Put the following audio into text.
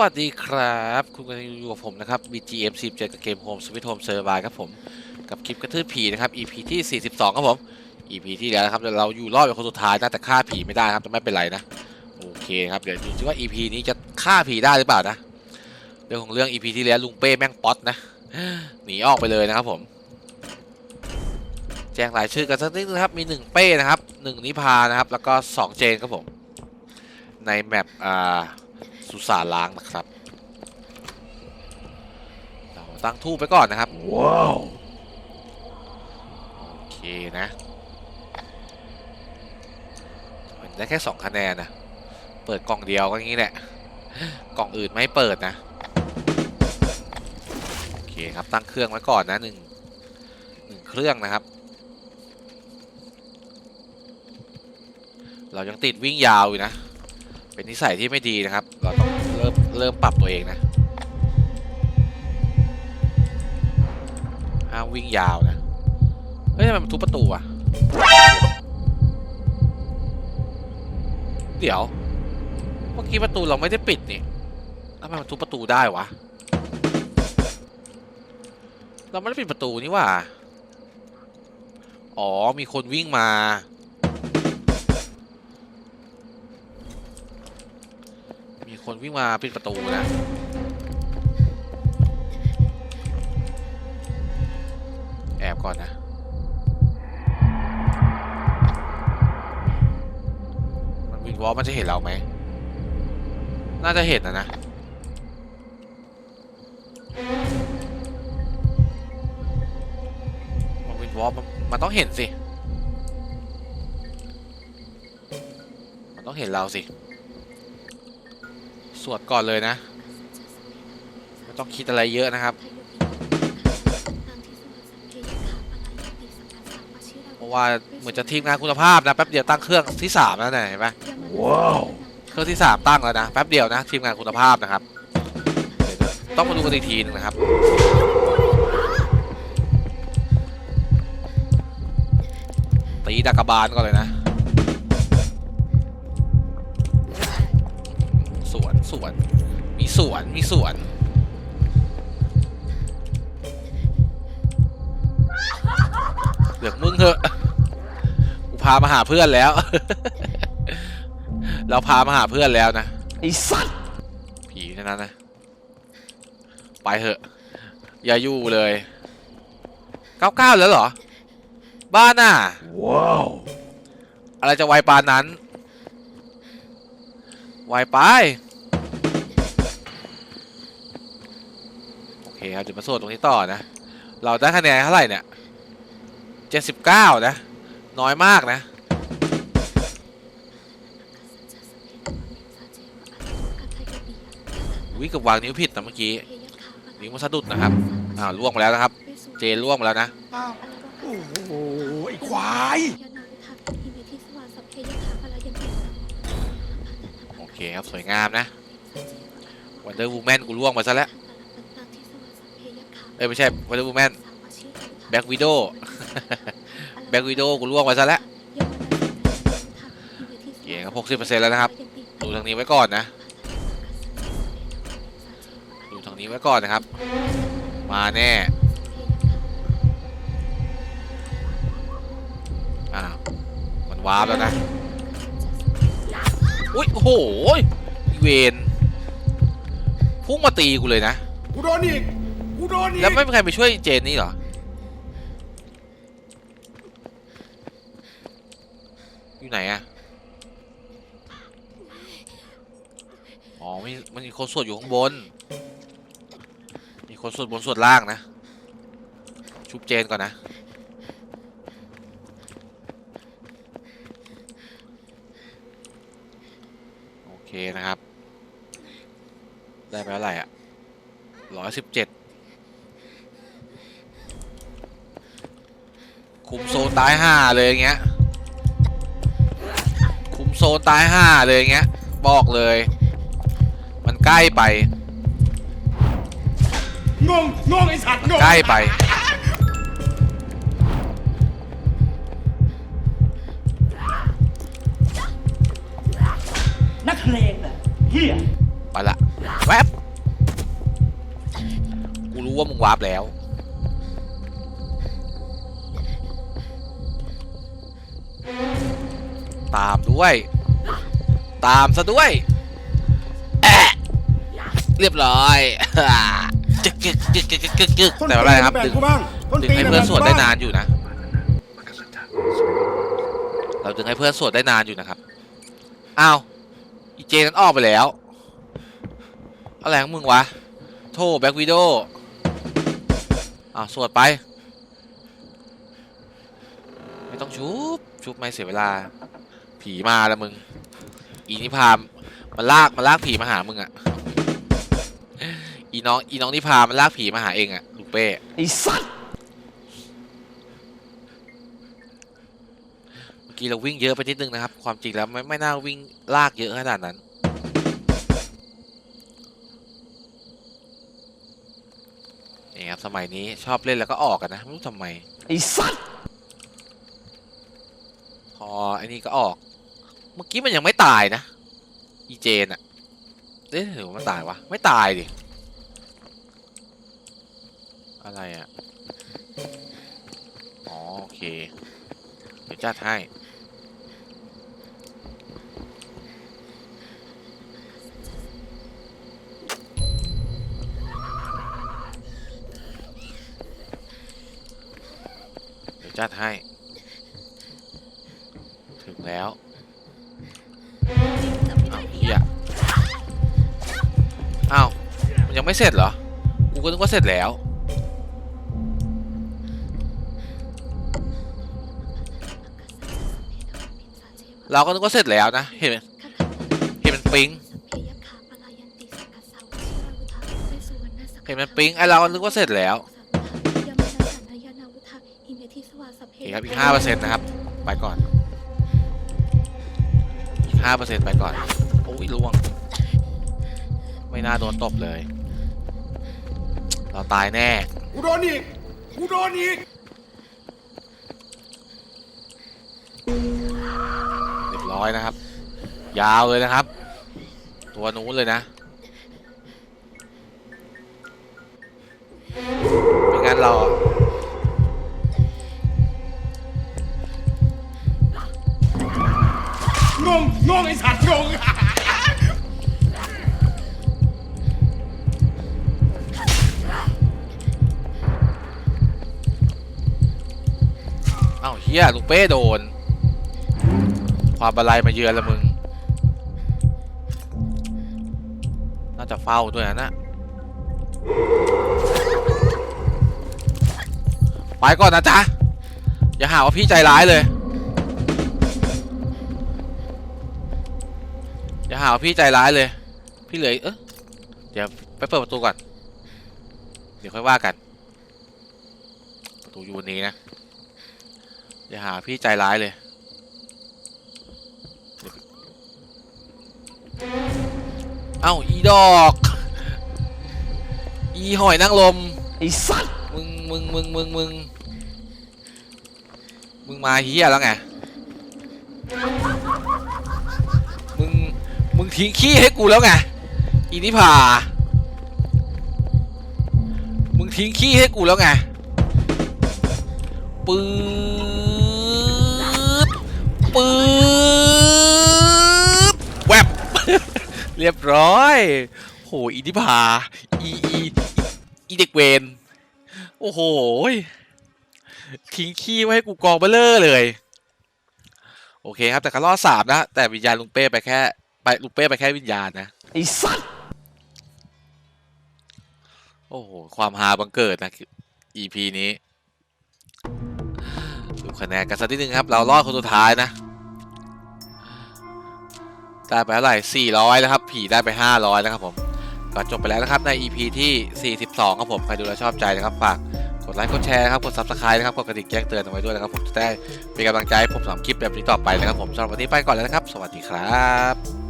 วัสดีครับ คุณกำลังอยู่กับผมนะครับ BGM 17กับเกม Home Sweet Home Survive ครับผม กับคลิปกระทืบผีนะครับ EP ที่ 42 ครับผม EP ที่แล้วนะครับเราอยู่รอดเป็นคนสุดท้ายนะแต่ฆ่าผีไม่ได้ครับแต่ไม่เป็นไรนะ โอเคครับ เดี๋ยวดูซิว่า EP นี้จะฆ่าผีได้หรือเปล่านะ เรื่องของเรื่อง EP ที่แล้วลุงเป้แม่งป๊อตนะ หนีออกไปเลยนะครับผม แจ้งรายชื่อกันสักนิดนึงครับ มี 1 เป้นะครับ 1 นิพานะครับ แล้วก็ 2 เจนครับผม ในแมปอ่า สุสานล้างนะครับ เราตั้งทูบไปก่อนนะครับ ว้าว โอเคนะมันได้แค่สองคะแนนนะ เปิดกล่องเดียวก็อย่างนี้แหละ กล่องอื่นไม่ให้เปิดนะ โอเคครับตั้งเครื่องไว้ก่อนนะหนึ่งหนึ่งเครื่องนะครับเรายังติดวิ่งยาวอยู่นะ เป็นนิสัยที่ไม่ดีนะครับ เราต้องเริ่มเริ่มปรับตัวเองนะห้ามวิ่งยาวนะ เฮ้ยทำไมมันทุบประตูอะเดี๋ยว เมื่อกี้ประตูเราไม่ได้ปิดนี่ทำไมมันทุบประตูได้วะ เราไม่ได้ปิดประตูนี่ว่า อ๋อ มีคนวิ่งมา คนวิ่งมาปิดประตูนะแอบก่อนนะมันวินวอลมันจะเห็นเราไหมน่าจะเห็นนะนะมันวินวอลมันมันต้องเห็นสิมันต้องเห็นเราสิ สวดก่อนเลยนะ ไม่ต้องคิดอะไรเยอะนะครับ เพราะว่าเหมือนจะทีมงานคุณภาพนะแป๊บเดียวตั้งเครื่องที่สามแล้วนะเห็นไหมว้าวเครื่องที่สามตั้งแล้วนะแป๊บเดียวนะทีมงานคุณภาพนะครับเดี๋ยวต้องมาดูกันอีกทีหนึงนะครับตีดักกระบาลก่อนเลยนะ วนสวน มีสวน มีสวน เหลือกมึงเถอะ กูพามาหาเพื่อนแล้ว เราพามาหาเพื่อนแล้วนะ ไอ้สัตว์ ผีเท่านั้นนะ ไปเถอะ อย่าอยู่เลยเก้าเก้าแล้วเหรอ บ้านน่ะ ว้าว อะไรจะไวปานนั้นไวไป เคครับเดี๋ยวมาโซดตรงนี้ต่อนะ เราได้คะแนนเท่าไหร่เนี่ยเจ็ดสิบเก้านะ น้อยมากนะวิกับวางนิ้วผิดนะเมื่อกี้นิ้วมันสะดุดนะครับอ้าวล่วงมาแล้วนะครับ เจนล่วงมาแล้วนะอ้าวโอ้โหไอ้ควายโอเคครับสวยงามนะวันเดอร์วูแมนกูล่วงมาซะแล้ว เอ้ยไม่ใช่วันเดอร์วูแมนแบ็กวิดโอแบ็กวิดโอกูล่วงมาซะแล้วเก่งครับหกสิบเปอร์เซ็นต์แล้วนะครับ ดูทางนี้ไว้ก่อนนะ ดูทางนี้ไว้ก่อนนะครับ มาแน่อ้าวมันวาร์ปแล้วนะอุ้ยโอ้โหเวนพุ่งมาตีกูเลยนะกูโดนอีก โดนอีกแล้วไม่มีใครไปช่วยเจนนี่เหรอ อยู่ไหนอะอ๋อมีมันมีคนสวดอยู่ข้างบน มีคนสวดบนสวดล่างนะ ชุบเจนก่อนนะ โอเคนะครับ ได้ไปเท่าไหร่อะร้อยสิบเจ็ด คุมโซนตายห่าเลยอย่างเงี้ย คุมโซนตายห่าเลยอย่างเงี้ย บอกเลย มันใกล้ไป งงงงไอ้สัตว์งงใกล้ไป นักเลงน่ะเฮียไปละ แวบกูรู้ว่ามึงวาร์ปแล้ว ตามด้วย ตามซะด้วยแอะเรียบร้อยจึกจึกจึกจึกจึกจึกจึกต้นแต่ว่าอะไรครับแบ่งดึงกูบ้างต้นดึงตีให้นเพื่อนแบ่งสวดกูได้บ้างนานอยู่นะ เราดึงให้เพื่อนสวดได้นานอยู่นะครับอ้าวอีเจนั้นออกไปแล้วอะไรของมึงวะโทแบ็กวิดโออ้าวสวดไป ไม่ต้องชุบ ชุบไม่เสียเวลา ผีมาแล้วมึง อีนิพามมันลากมันลากผีมาหามึงอะอีน้องอีน้องนิพามันลากผีมาหาเองอะลูกเป้ไอ้สัตว์เมื่อกี้เราวิ่งเยอะไปนิดนึงนะครับ ความจริงแล้วไม่ไม่น่าวิ่งลากเยอะขนาดนั้น นี่ครับสมัยนี้ชอบเล่นแล้วก็ออกกันนะไม่รู้ทำไม ไอ้สัตว์พ อไอ้นี่ก็ออก เมื่อกี้มันยังไม่ตายนะ อีเจนอะเอ๊ะหรือว่ามันตายวะ ไม่ตายดิ อะไรอะอ๋อโอเค เดี๋ยวจัดให้ เดี๋ยวจัดให้ ถึงแล้วอ้าวเฮียอ้าวมันยังไม่เสร็จเหรอ กูก็นึกว่าเสร็จแล้ว เราก็นึกว่าเสร็จแล้วนะ เห็นเห็นมันปิ๊งเห็นมันปิ๊งไอเราก็นึกว่าเสร็จแล้วโอเคครับอีกห้าเปอร์เซ็นต์นะครับ ไปก่อน อีกห้าเปอร์เซ็นต์ไปก่อน โอ้ยล่วง ไม่น่าโดนตบเลย เราตายแน่ กูโดนอีก กูโดนอีก เรียบร้อยนะครับ ยาวเลยนะครับ ตัวนู้นเลยนะไม่งั้นเรา เฮียลุงเป้โดน ความบาลัยมาเยือนละมึง น่าจะเฝ้าด้วยนะไปก่อนนะจ๊ะ อย่าหาว่าพี่ใจร้ายเลย อย่าหาว่าพี่ใจร้ายเลย พี่เหลยเออเดี๋ยวไปเปิดประตูก่อน เดี๋ยวค่อยว่ากัน ประตูอยู่บนนี้นะ อย่าหาพี่ใจร้ายเลย เอ้า อีดอก อีหอยนางรมไอ้สัตว์ มึง มึง มึง มึง มึง มึงมาเฮียแล้วไง มึง มึงทิ้งขี้ให้กูแล้วไง อีนิพามึงทิ้งขี้ให้กูแล้วไงปื๊ด ปื๊ดแวบ เรียบร้อย โหอีนิพาอีอีอีเด็กเวนโอ้โหทิ้งขี้ไว้ให้กูกองเบลเลอร์เลย โอเคครับแต่ก็รอดสามนะ แต่วิญญาณลุงเป้ไปแค่ไปลุงเป้ไปแค่วิญญาณนะไอ้สัตว์โอ้โห ความฮาบังเกิดนะ EP นี้ดูคะแนนกันสักนิดนึงครับ เรารอดคนสุดท้ายนะ ได้ไปเท่าไหร่ 400แล้วครับ ผีได้ไป 500 นะครับผม ก็จบไปแล้วนะครับใน EP ที่ 42 ครับผม ใครดูแล้วชอบใจนะครับ ฝากกดไลค์ กดแชร์นะครับ กด Subscribe นะครับ กดกระดิ่งแจ้งเตือนเอาไว้ด้วยนะครับ ผมจะได้เป็นกำลังใจให้ผมทำคลิปแบบนี้ต่อไปนะครับผมสำหรับวันนี้ไปก่อนแล้วนะครับ สวัสดีครับ